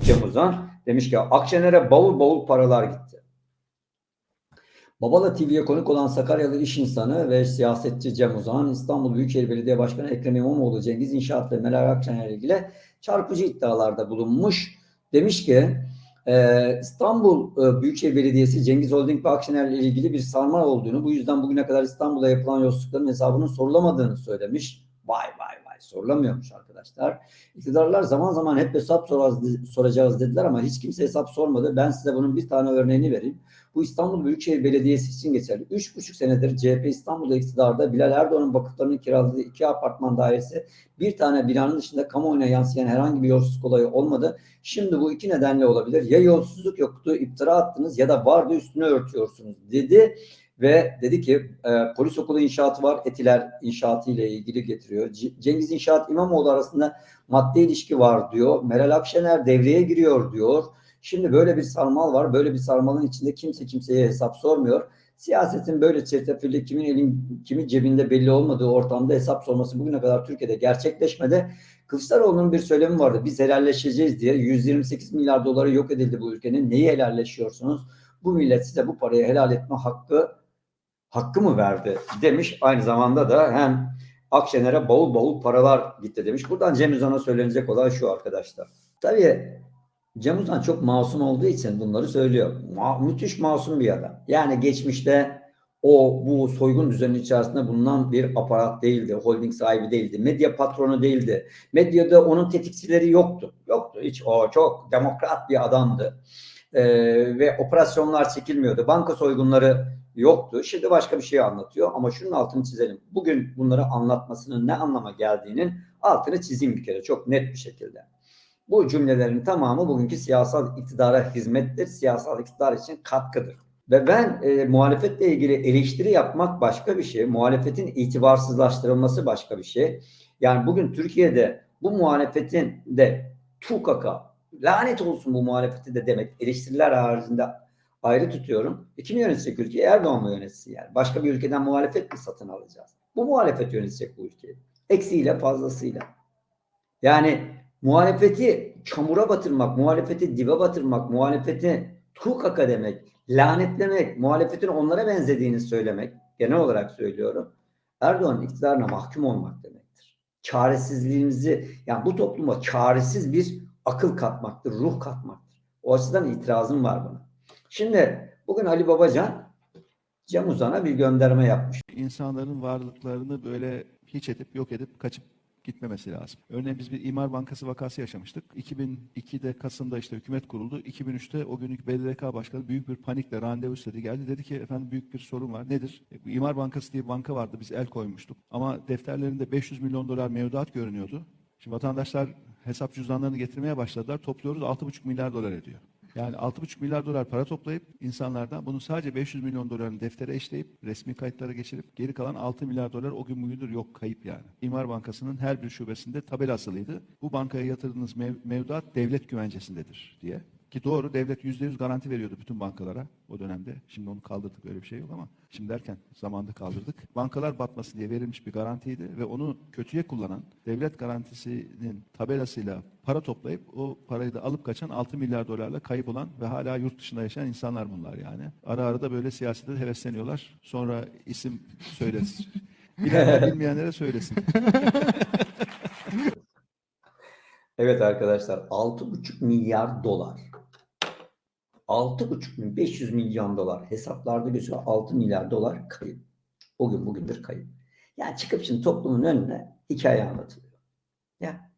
Cem Uzan demiş ki Akşener'e bavul bavul paralar gitti. Babala TV'ye konuk olan Sakaryalı iş insanı ve siyasetçi Cem Uzan, İstanbul Büyükşehir Belediye Başkanı Ekrem İmamoğlu, Cengiz İnşaat ve Meral Akşener ilgili çarpıcı iddialarda bulunmuş. Demiş ki e, İstanbul e, Büyükşehir Belediyesi Cengiz Holding ve Akşener ile ilgili bir sarma olduğunu, bu yüzden bugüne kadar İstanbul'da yapılan yolsuzlukların hesabının sorulamadığını söylemiş. Vay vay vay sorulamıyormuş arkadaşlar. İktidarlar zaman zaman hep hesap soracağız dediler ama hiç kimse hesap sormadı. Ben size bunun bir tane örneğini vereyim. Bu İstanbul Büyükşehir Belediyesi için geçerli. Üç buçuk senedir CHP İstanbul'da iktidarda Bilal Erdoğan'ın vakıflarının kiraladığı iki apartman dairesi bir tane binanın dışında kamuoyuna yansıyan herhangi bir yolsuzluk olayı olmadı. Şimdi bu iki nedenle olabilir. Ya yolsuzluk yoktu, iftira attınız ya da vardı üstüne örtüyorsunuz dedi. Ve dedi ki e, polis okulu inşaatı var. Etiler inşaatı ile ilgili getiriyor. C- Cengiz İnşaat İmamoğlu arasında madde ilişki var diyor. Meral Akşener devreye giriyor diyor. Şimdi böyle bir sarmal var. Böyle bir sarmalın içinde kimse kimseye hesap sormuyor. Siyasetin böyle çetrefilli kimin elin kimin cebinde belli olmadığı ortamda hesap sorması bugüne kadar Türkiye'de gerçekleşmedi. Kılıçdaroğlu'nun bir söylemi vardı. Biz helalleşeceğiz diye 128 milyar doları yok edildi bu ülkenin. Neyi helalleşiyorsunuz? Bu millet size bu parayı helal etme hakkı hakkı mı verdi demiş. Aynı zamanda da hem Akşener'e bavul bavul paralar gitti demiş. Buradan Cem Uzan'a söylenecek olan şu arkadaşlar. Tabii Cem Uzan çok masum olduğu için bunları söylüyor. Ma- müthiş masum bir adam. Yani geçmişte o bu soygun düzeni içerisinde bulunan bir aparat değildi. Holding sahibi değildi. Medya patronu değildi. Medyada onun tetikçileri yoktu. Yoktu hiç. O çok demokrat bir adamdı. Ee, ve operasyonlar çekilmiyordu. Banka soygunları yoktu. Şimdi başka bir şey anlatıyor ama şunun altını çizelim. Bugün bunları anlatmasının ne anlama geldiğinin altını çizeyim bir kere çok net bir şekilde. Bu cümlelerin tamamı bugünkü siyasal iktidara hizmettir, siyasal iktidar için katkıdır. Ve ben e, muhalefetle ilgili eleştiri yapmak başka bir şey, muhalefetin itibarsızlaştırılması başka bir şey. Yani bugün Türkiye'de bu muhalefetin de tukaka, lanet olsun bu muhalefeti de demek eleştiriler haricinde ayrı tutuyorum. E kim yönetecek ülkeyi? Erdoğan mı yönetsin yani? Başka bir ülkeden muhalefet mi satın alacağız? Bu muhalefet yönetecek bu ülkeyi. Eksiğiyle fazlasıyla. Yani muhalefeti çamura batırmak, muhalefeti dibe batırmak, muhalefeti tukaka demek, lanetlemek, muhalefetin onlara benzediğini söylemek, genel olarak söylüyorum. Erdoğan'ın iktidarına mahkum olmak demektir. Çaresizliğimizi, yani bu topluma çaresiz bir akıl katmaktır, ruh katmaktır. O açıdan itirazım var buna. Şimdi bugün Ali Babacan Cem Uzan'a bir gönderme yapmış. insanların varlıklarını böyle hiç edip yok edip kaçıp gitmemesi lazım. Örneğin biz bir İmar Bankası vakası yaşamıştık. 2002'de Kasım'da işte hükümet kuruldu. 2003'te o günlük BDDK Başkanı büyük bir panikle randevu istedi. Geldi dedi ki efendim büyük bir sorun var. Nedir? E, İmar Bankası diye bir banka vardı. Biz el koymuştuk. Ama defterlerinde 500 milyon dolar mevduat görünüyordu. Şimdi vatandaşlar hesap cüzdanlarını getirmeye başladılar. Topluyoruz 6,5 milyar dolar ediyor. Yani 6,5 milyar dolar para toplayıp insanlardan bunu sadece 500 milyon dolarını deftere eşleyip resmi kayıtlara geçirip geri kalan 6 milyar dolar o gün bugündür yok kayıp yani. İmar Bankası'nın her bir şubesinde tabela asılıydı. Bu bankaya yatırdığınız mev- mevduat devlet güvencesindedir diye. Ki doğru devlet %100 garanti veriyordu bütün bankalara o dönemde. Şimdi onu kaldırdık öyle bir şey yok ama şimdi derken zamanda kaldırdık. Bankalar batmasın diye verilmiş bir garantiydi ve onu kötüye kullanan devlet garantisinin tabelasıyla para toplayıp o parayı da alıp kaçan 6 milyar dolarla kayıp olan ve hala yurt dışında yaşayan insanlar bunlar yani. Ara ara da böyle siyasete hevesleniyorlar. Sonra isim söyleriz. Bilenler bilmeyenlere söylesin. Evet arkadaşlar 6,5 milyar dolar. 6,5 mi- 500 milyon dolar hesaplarda gözüküyor 6 milyar dolar kayıp. O gün bugündür kayıp. Yani çıkıp şimdi toplumun önüne hikaye anlatılıyor. Ya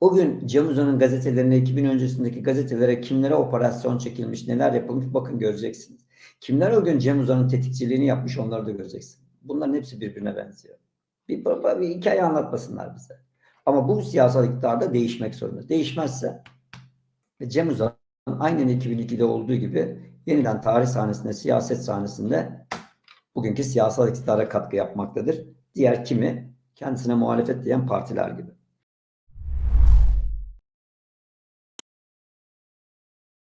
o gün Cem Uzan'ın gazetelerine 2000 öncesindeki gazetelere kimlere operasyon çekilmiş neler yapılmış bakın göreceksiniz. Kimler o gün Cem Uzan'ın tetikçiliğini yapmış onları da göreceksiniz. Bunların hepsi birbirine benziyor. Bir, bir, bir hikaye anlatmasınlar bize. Ama bu siyasal iktidarda değişmek zorunda. Değişmezse Cem Uzan aynen 2002'de olduğu gibi yeniden tarih sahnesinde, siyaset sahnesinde bugünkü siyasal iktidara katkı yapmaktadır. Diğer kimi? Kendisine muhalefet diyen partiler gibi.